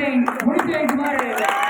விழாவினை முடித்து வைக்குமாறு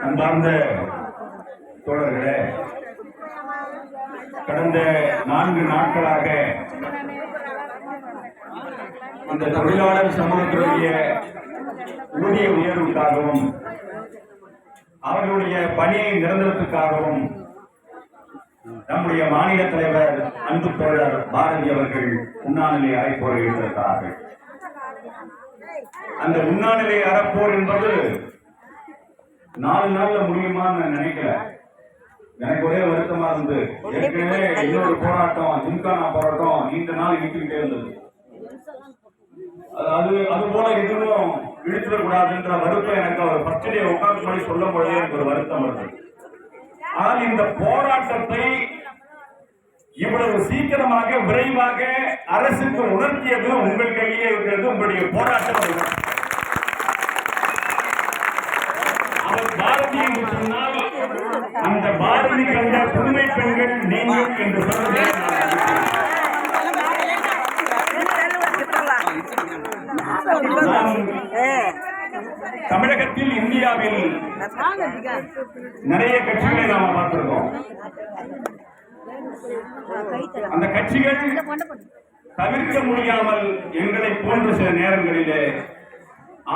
அன்பார்ந்த தோழர்களே கடந்த நான்கு நாட்களாக இந்த தொழிலாளர் சமூகத்தினுடைய ஊதிய உயர்வுக்காகவும் அவர்களுடைய பணியை நிரந்தரத்துக்காகவும் நம்முடைய மாநில தலைவர் அன்பு தோழர் பாரதி அவர்கள் உண்ணாநிலை அரைப்போரை எடுத்திருக்கிறார்கள். அந்த உண்ணாநிலை அறப்போர் என்பது நாலு நாள்ல முடியுமான்னு நான் நினைக்கல. எனக்கு ஒரே வருத்தமா இருந்து ஏற்கனவே இன்னொரு போராட்டம் ஜிம்கானா போராட்டம் நீண்ட நாள் இழுத்துக்கிட்டே இருந்தது. அது- அது அது போல எதுவும் இழுத்துடக்கூடாதுன்ற வருத்தம் எனக்கு அவர் ஃபர்ஸ்ட் டே உட்கார்ந்து பண்ணி சொல்லும் பொழுதே எனக்கு ஒரு வருத்தம் வருது. ஆனால் இந்த போராட்டத்தை இவ்வளவு சீக்கிரமாக விரைவாக அரசுக்கு உணர்த்தியது உங்கள் கையிலே இருக்கிறது உங்களுடைய போராட்டம் அவர் பாரதி என்று சொன்னால் அந்த பாரதி கண்ட புதுமை பெண்கள் நீ என்று சொல்வதை நான் மதிக்கிறேன். நாம் தமிழகத்தில் இந்தியாவில் நிறைய கட்சிகளை நாம பார்த்திருக்கோம். அந்த கட்சிகள் தவிர்க்க முடியாமல் எங்களை போன்ற சில நேரங்களிலே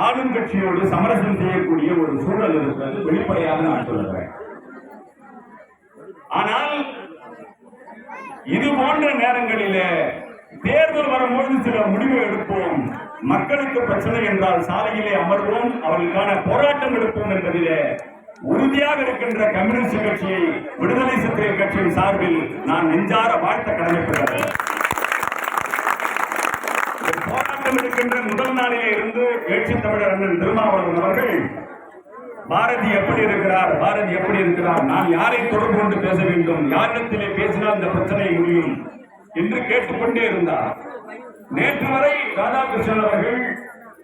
ஆளும் கட்சியோடு சமரசம் செய்யக்கூடிய ஒரு சூழல் இருக்கிறது. வெளிப்படையாக நான் சொல்லுகிறேன். ஆனால் இது போன்ற நேரங்களிலே தேர்தல் வரும்போது சில முடிவு எடுப்போம். மக்களுக்கு பிரச்சனை என்றால் சாலையிலே அமர்வோம். அவர்களுக்கான போராட்டம் எடுப்போம் என்பதிலே உறுதியாக இருக்கின்ற கம்யூனிஸ்ட் கட்சியை விடுதலை சிறுத்தைகள் கட்சியின் சார்பில் நான் நெஞ்சார வாழ்த்த கடமைப்படுகிறேன். போராட்டம் இருக்கின்ற முதல் நாளிலே இருந்து எழுச்சி தமிழர் அண்ணன் திருமாவளவன் அவர்கள் பாரதி எப்படி இருக்கிறார் பாரதி எப்படி இருக்கிறார் நான் யாரை தொடர்பு கொண்டு பேச வேண்டும் யாரிடத்திலே பேசினால் இந்த பிரச்சனை முடியும் என்று கேட்டுக்கொண்டே இருந்தார். நேற்று வரை ராதாகிருஷ்ணன் அவர்கள்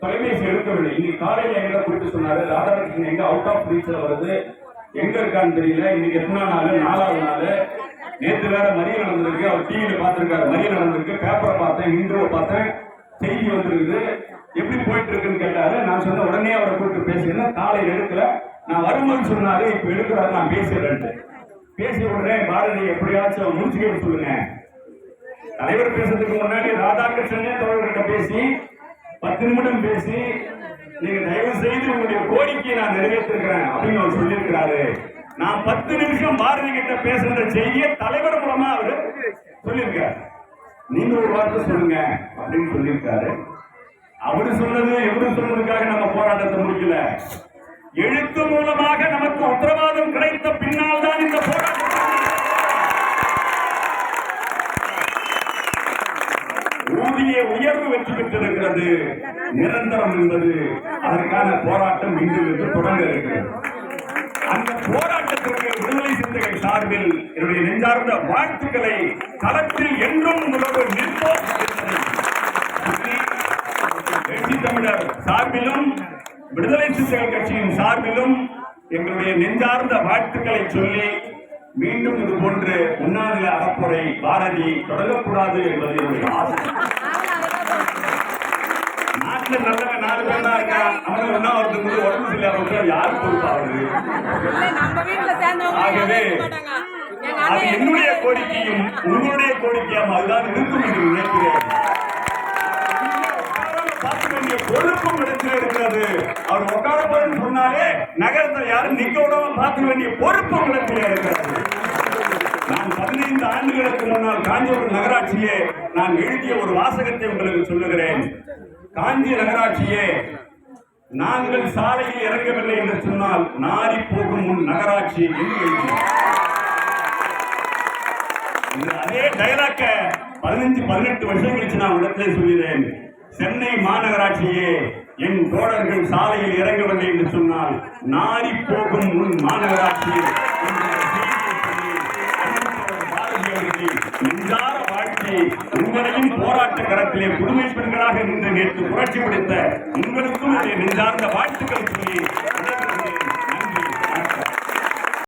தொலைபேசி எடுக்கவில்லை. இன்னைக்கு காலையில எங்க குறித்து சொன்னாரு ராதாகிருஷ்ணன் எங்க அவுட் ஆஃப் ரீச்ல வருது? எங்க இருக்கான்னு தெரியல. இன்னைக்கு எத்தனை நாள்? நாலாவது நாள். நேற்று வேற மறியல் நடந்திருக்கு. அவர் டிவியில பார்த்திருக்காரு. மறியல் நடந்திருக்கு. பேப்பரை பார்த்தேன் இன்ட்ரோவை பார்த்தேன். செய்தி வந்திருக்குது. எப்படி போயிட்டு இருக்குன்னு கேட்டாரு. நான் சொன்ன உடனே அவரை கூப்பிட்டு பேசினேன் காலையில் எடுக்கல. நான் வரும்போது சொன்னாரு இப்ப எடுக்கிறாரு. நான் பேசுறேன்ட்டு பேசி உடனே பாரதி எப்படியாச்சும் முடிச்சுக்க சொல்லுங்க. தலைவர் பேசுறதுக்கு முன்னாடி ராதாகிருஷ்ணனே தோழர்கிட்ட பேசி பத்து நிமிடம் பேசி நீங்க தயவு செய்து உங்களுடைய கோரிக்கையை நான் நிறைவேற்றிருக்கிறேன் அப்படின்னு அவர் சொல்லியிருக்கிறாரு. நான் பத்து நிமிஷம் பாரதி கிட்ட பேசுற செய்தியை தலைவர் மூலமா அவரு சொல்லியிருக்காரு. நீங்க ஒரு வார்த்தை சொல்லுங்க அப்படின்னு சொல்லியிருக்காரு. அவரு சொன்னது எவரு சொன்னதுக்காக நம்ம போராட்டத்தை முடிக்கல. எழுத்து மூலமாக நமக்கு உத்தரவாதம் கிடைத்த பின்னால் தான் இந்த போராட்டம் ஊதிய உயர்வு வெற்றி பெற்றிருக்கிறது நிரந்தரம் என்பது அதற்கான போராட்டம் இன்றிலிருந்து தொடங்க இருக்கிறது அந்த போராட்டத்திற்கு விடுதலை சிறுத்தைகள் சார்பில் என்னுடைய நெஞ்சார்ந்த வாழ்த்துக்களை களத்தில் என்றும் உங்களோடு நிற்போம் வெற்றி தமிழர் சார்பிலும் விடுதலை சிறுத்தைகள் கட்சியின் சார்பிலும் எங்களுடைய நெஞ்சார்ந்த வாழ்த்துக்களை சொல்லி மீண்டும் இது போன்று உண்ணாநில அறப்புரை பாரதி தொடங்கக்கூடாது என்பது என்னுடைய ஆசை. நாட்டுல நல்லவன் நாலு பேர் தான் இருக்கான் அவன் ஒன்னா ஒருத்தருக்கு வந்து உடம்பு சரியில்லாம யாரு வீட்டுல சேர்ந்தவங்க ஆகவே இருக்க அது என்னுடைய கோரிக்கையும் உங்களுடைய கோரிக்கையும் அதுதான் இருக்கும் என்று நினைக்கிறேன் பொறுப்பும் இடத்துல இருக்கிறது. அவர் உட்கார போறேன்னு சொன்னாலே நகரத்தில் யாரும் நிக்க விடாம பார்க்க வேண்டிய பொறுப்பும் இடத்துல இருக்கிறது. நான் பதினைந்து ஆண்டுகளுக்கு முன்னால் காஞ்சிபுரம் நகராட்சியே நான் எழுதிய ஒரு வாசகத்தை உங்களுக்கு சொல்லுகிறேன். காஞ்சி நகராட்சியே நாங்கள் சாலையில் இறங்கவில்லை என்று சொன்னால் நாரி போகும் முன் நகராட்சி என்று அதே டைலாக்க பதினஞ்சு பதினெட்டு வருஷம் கழிச்சு நான் இடத்திலே சொல்கிறேன். சென்னை மாநகராட்சியே என் தோழர்கள் சாலையில் இறங்கவில்லை என்று சொன்னால் நாரி போகும் முன் மாநகராட்சி பாரதி அவர்களை நெஞ்சார உங்களையும் போராட்ட களத்திலே புதுமை பெண்களாக நின்று நேற்று புரட்சி பிடித்த உங்களுக்கும் என்னுடைய நெஞ்சார்ந்த வாழ்த்துக்கள் சொல்லி